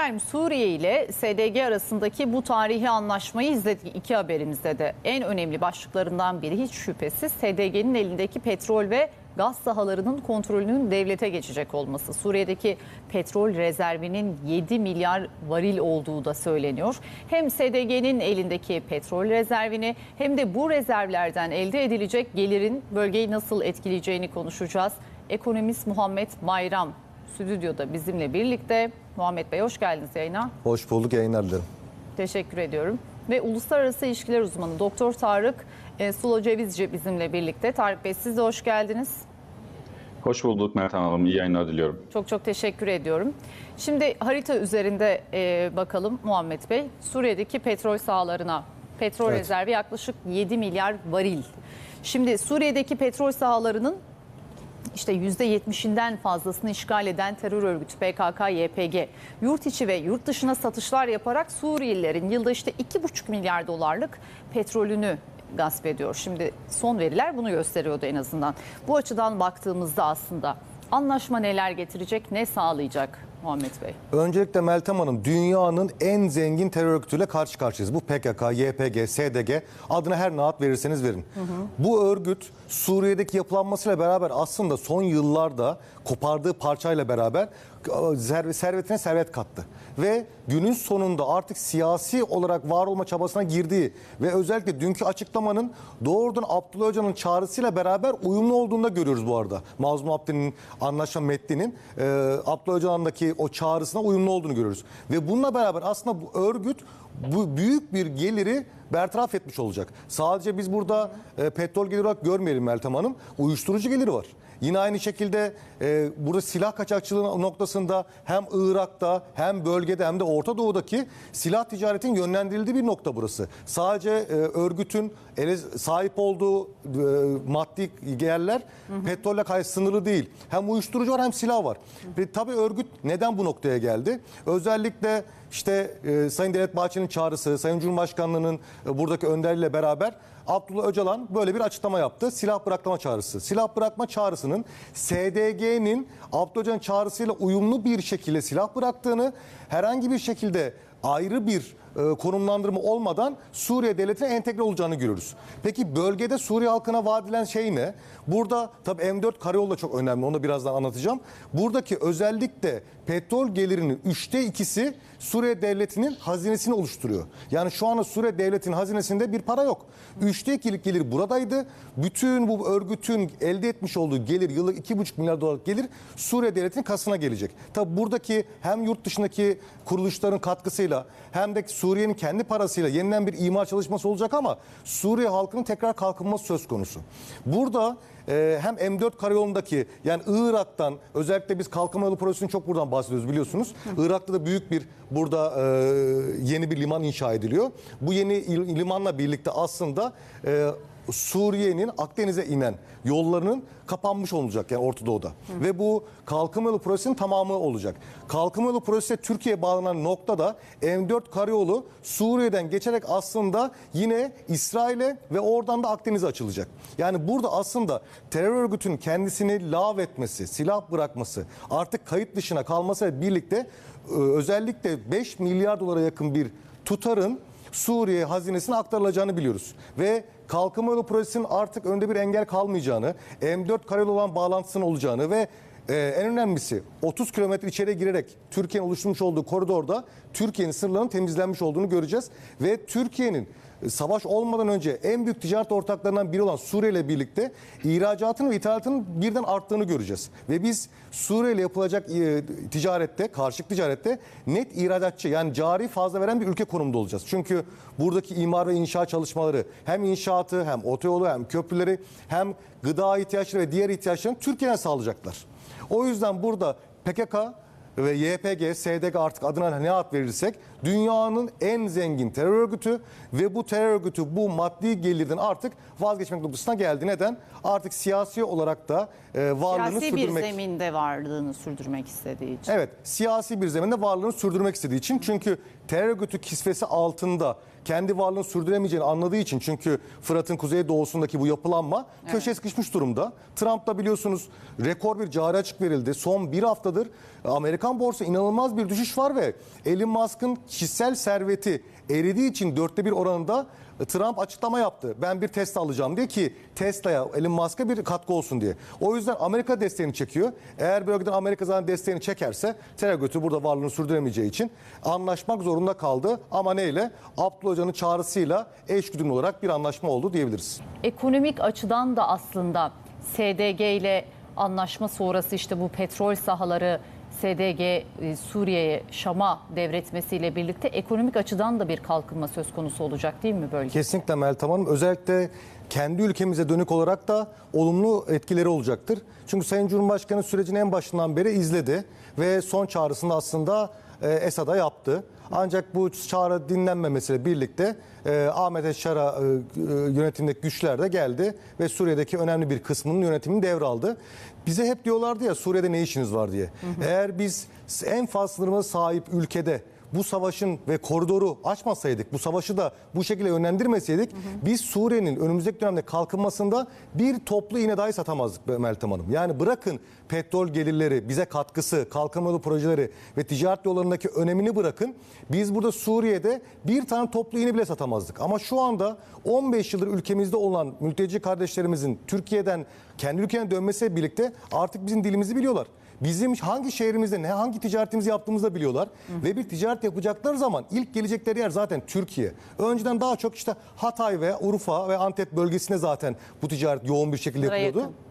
Efendim Suriye ile SDG arasındaki bu tarihi anlaşmayı izledik iki haberimizde de. En önemli başlıklarından biri hiç şüphesiz SDG'nin elindeki petrol ve gaz sahalarının kontrolünün devlete geçecek olması. Suriye'deki petrol rezervinin 7 milyar varil olduğu da söyleniyor. Hem SDG'nin elindeki petrol rezervini hem de bu rezervlerden elde edilecek gelirin bölgeyi nasıl etkileyeceğini konuşacağız. Ekonomist Muhammed Bayram stüdyoda bizimle birlikte. Muhammed Bey hoş geldiniz yayına. Hoş bulduk yayınlar dilerim. Teşekkür ediyorum. Ve uluslararası ilişkiler uzmanı Doktor Tarık e, Sulo Cevizci bizimle birlikte. Tarık Bey siz de hoş geldiniz. Hoş bulduk Mertan Hanım. İyi yayınlar diliyorum. Çok çok teşekkür ediyorum. Şimdi harita üzerinde e, bakalım Muhammed Bey. Suriye'deki petrol sahalarına petrol Evet. rezervi yaklaşık 7 milyar varil. Şimdi Suriye'deki petrol sahalarının işte %70'inden fazlasını işgal eden terör örgütü PKK-YPG yurt içi ve yurt dışına satışlar yaparak Suriyelilerin yılda işte 2,5 milyar dolarlık petrolünü gasp ediyor. Şimdi son veriler bunu gösteriyordu en azından. Bu açıdan baktığımızda aslında anlaşma neler getirecek, ne sağlayacak Muhammed Bey? Öncelikle Meltem Hanım dünyanın en zengin terör örgütüyle karşı karşıyayız. Bu PKK, YPG, SDG adına her ne ad verirseniz verin. Bu örgüt Suriye'deki yapılanmasıyla beraber aslında son yıllarda kopardığı parçayla beraber servetine servet kattı. Ve günün sonunda artık siyasi olarak var olma çabasına girdiği ve özellikle dünkü açıklamanın doğrudan Abdullah Öcalan'ın çağrısıyla beraber uyumlu olduğunu da görüyoruz bu arada. Mazlum Abdi'nin anlaşma metninin e, Abdullah Öcalan'daki o çağrısına uyumlu olduğunu görüyoruz. Ve bununla beraber aslında bu örgüt bu büyük bir geliri bertaraf etmiş olacak. Sadece biz burada e, petrol geliri olarak görmeyelim Meltem Hanım. Uyuşturucu geliri var. Yine aynı şekilde e, burada silah kaçakçılığı noktasında hem Irak'ta hem bölgede hem de Orta Doğu'daki silah ticaretin yönlendirildiği bir nokta burası. Sadece e, örgütün ele sahip olduğu e, maddi yerler petrolle kay sınırlı değil. Hem uyuşturucu var hem silah var. Ve tabii örgüt neden bu noktaya geldi? Özellikle işte e, Sayın Devlet Bahçeli'nin çağrısı, Sayın Cumhurbaşkanlığı'nın e, buradaki önderliğiyle beraber Abdullah Öcalan böyle bir açıklama yaptı. Silah bırakma çağrısı. Silah bırakma çağrısının SDG'nin Abdullah Öcalan çağrısıyla uyumlu bir şekilde silah bıraktığını, herhangi bir şekilde ayrı bir e, konumlandırma olmadan Suriye devletine entegre olacağını görüyoruz. Peki bölgede Suriye halkına vaat şey ne? Burada tabii M4 karayolu da çok önemli. Onu da birazdan anlatacağım. Buradaki özellikle petrol gelirinin üçte ikisi Suriye devletinin hazinesini oluşturuyor. Yani şu anda Suriye devletinin hazinesinde bir para yok. Üçte ikilik gelir buradaydı. Bütün bu örgütün elde etmiş olduğu gelir yıllık iki buçuk milyar dolarlık gelir Suriye devletinin kasına gelecek. Tabi buradaki hem yurt dışındaki kuruluşların katkısıyla hem de Suriye'nin kendi parasıyla yeniden bir imar çalışması olacak ama Suriye halkının tekrar kalkınması söz konusu. Burada e, hem M4 karayolundaki yani Irak'tan özellikle biz kalkınma yolu projesini çok buradan bahsediyoruz biliyorsunuz. Irak'ta da büyük bir burada e, yeni bir liman inşa ediliyor. Bu yeni limanla birlikte aslında e, Suriye'nin Akdeniz'e inen yollarının kapanmış olacak yani Orta Doğu'da. Ve bu kalkınma yolu projesinin tamamı olacak. Kalkınma yolu projesi Türkiye'ye bağlanan noktada M4 karayolu Suriye'den geçerek aslında yine İsrail'e ve oradan da Akdeniz'e açılacak. Yani burada aslında terör örgütünün kendisini lav etmesi, silah bırakması, artık kayıt dışına kalmasıyla birlikte e, özellikle 5 milyar dolara yakın bir tutarın Suriye hazinesine aktarılacağını biliyoruz. Ve kalkınma yolu projesinin artık önde bir engel kalmayacağını, M4 karayolu olan bağlantısının olacağını ve e, en önemlisi 30 kilometre içeri girerek Türkiye'nin oluşturmuş olduğu koridorda Türkiye'nin sınırlarının temizlenmiş olduğunu göreceğiz. Ve Türkiye'nin savaş olmadan önce en büyük ticaret ortaklarından biri olan Suriye ile birlikte ihracatının ve ithalatının birden arttığını göreceğiz. Ve biz Suriye ile yapılacak e, ticarette, karşılık ticarette net ihracatçı yani cari fazla veren bir ülke konumunda olacağız. Çünkü buradaki imar ve inşaat çalışmaları hem inşaatı hem otoyolu hem köprüleri hem gıda ihtiyaçları ve diğer ihtiyaçlarını Türkiye'ye sağlayacaklar. O yüzden burada PKK ve YPG, SDG artık adına ne ad verirsek dünyanın en zengin terör örgütü ve bu terör örgütü bu maddi gelirden artık vazgeçmek noktasına geldi. Neden? Artık siyasi olarak da e, varlığını Siyasi bir sürdürmek zeminde varlığını sürdürmek istediği için. Evet, siyasi bir zeminde varlığını sürdürmek istediği için. Çünkü terör örgütü kisvesi altında kendi varlığını sürdüremeyeceğini anladığı için çünkü Fırat'ın kuzey doğusundaki bu yapılanma köşeye sıkışmış durumda. Trump da biliyorsunuz rekor bir cari açık verildi. Son bir haftadır Amerikan borsa inanılmaz bir düşüş var ve Elon Musk'ın kişisel serveti eridiği için dörtte bir oranında Trump açıklama yaptı. Ben bir Tesla alacağım diye ki Tesla'ya, Elon Musk'a bir katkı olsun diye. O yüzden Amerika desteğini çekiyor. Eğer bölgeden Amerika zaten desteğini çekerse terör burada varlığını sürdüremeyeceği için anlaşmak zorunda kaldı. Ama neyle? Abdullah Hoca'nın çağrısıyla eşgüdümlü olarak bir anlaşma oldu diyebiliriz. Ekonomik açıdan da aslında SDG ile anlaşma sonrası işte bu petrol sahaları SDG e, Suriye'ye, Şam'a devretmesiyle birlikte ekonomik açıdan da bir kalkınma söz konusu olacak değil mi bölge? Kesinlikle Meltem Hanım. Özellikle kendi ülkemize dönük olarak da olumlu etkileri olacaktır. Çünkü Sayın Cumhurbaşkanı sürecin en başından beri izledi ve son çağrısını aslında e, Esad'a yaptı. Ancak bu çağrı dinlenmemesiyle birlikte e, Ahmet Eşşar'a e, e, yönetimdeki güçler de geldi ve Suriye'deki önemli bir kısmının yönetimini devraldı. Bize hep diyorlardı ya Suriye'de ne işiniz var diye. Eğer biz en fazla sınırına sahip ülkede bu savaşın ve koridoru açmasaydık, bu savaşı da bu şekilde yönlendirmeseydik biz Suriye'nin önümüzdeki dönemde kalkınmasında bir toplu iğne dahi satamazdık Meltem Hanım. Yani bırakın petrol gelirleri, bize katkısı, kalkınma projeleri ve ticaret yollarındaki önemini bırakın. Biz burada Suriye'de bir tane toplu iğne bile satamazdık. Ama şu anda 15 yıldır ülkemizde olan mülteci kardeşlerimizin Türkiye'den kendi ülkelerine dönmesiyle birlikte artık bizim dilimizi biliyorlar. Bizim hangi şehrimizde ne hangi ticaretimizi yaptığımızı da biliyorlar. Ve bir ticaret yapacakları zaman ilk gelecekleri yer zaten Türkiye. Önceden daha çok işte Hatay ve Urfa ve Antep bölgesine zaten bu ticaret yoğun bir şekilde Buraya yapılıyordu. yakın.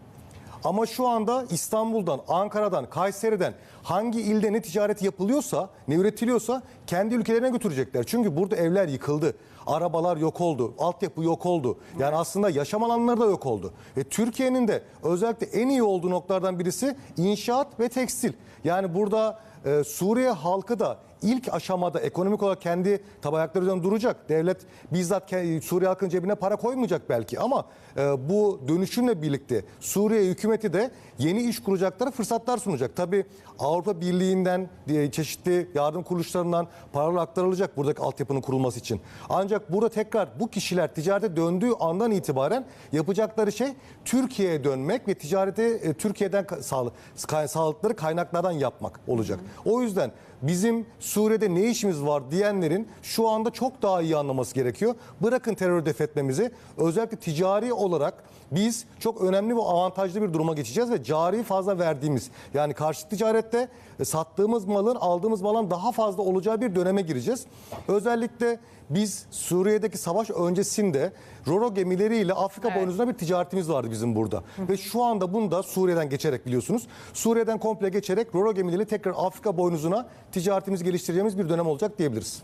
Ama şu anda İstanbul'dan, Ankara'dan, Kayseri'den hangi ilde ne ticaret yapılıyorsa, ne üretiliyorsa kendi ülkelerine götürecekler. Çünkü burada evler yıkıldı. Arabalar yok oldu, altyapı yok oldu. Yani aslında yaşam alanları da yok oldu. Ve Türkiye'nin de özellikle en iyi olduğu noktalardan birisi inşaat ve tekstil. Yani burada e, Suriye halkı da ilk aşamada ekonomik olarak kendi tabi ayakları üzerinde duracak. Devlet bizzat Suriye halkının cebine para koymayacak belki ama e, bu dönüşümle birlikte Suriye hükümeti de yeni iş kuracakları fırsatlar sunacak. Tabi Avrupa Birliği'nden diye çeşitli yardım kuruluşlarından paralar aktarılacak buradaki altyapının kurulması için. Ancak burada tekrar bu kişiler ticarete döndüğü andan itibaren yapacakları şey Türkiye'ye dönmek ve ticareti e, Türkiye'den ka- sağlı- kay- sağladıkları kaynaklardan yapmak olacak. O yüzden bizim Suriye'de ne işimiz var diyenlerin şu anda çok daha iyi anlaması gerekiyor. Bırakın terör def etmemizi. Özellikle ticari olarak biz çok önemli ve avantajlı bir duruma geçeceğiz ve cari fazla verdiğimiz yani karşı ticarette e, sattığımız malın aldığımız malın daha fazla olacağı bir döneme gireceğiz. Özellikle biz Suriye'deki savaş öncesinde Roro gemileriyle Afrika Evet. boynuzuna bir ticaretimiz vardı bizim burada. Ve şu anda bunu da Suriye'den geçerek biliyorsunuz. Suriye'den komple geçerek Roro gemileriyle tekrar Afrika boynuzuna ticaretimizi geliştireceğimiz bir dönem olacak diyebiliriz.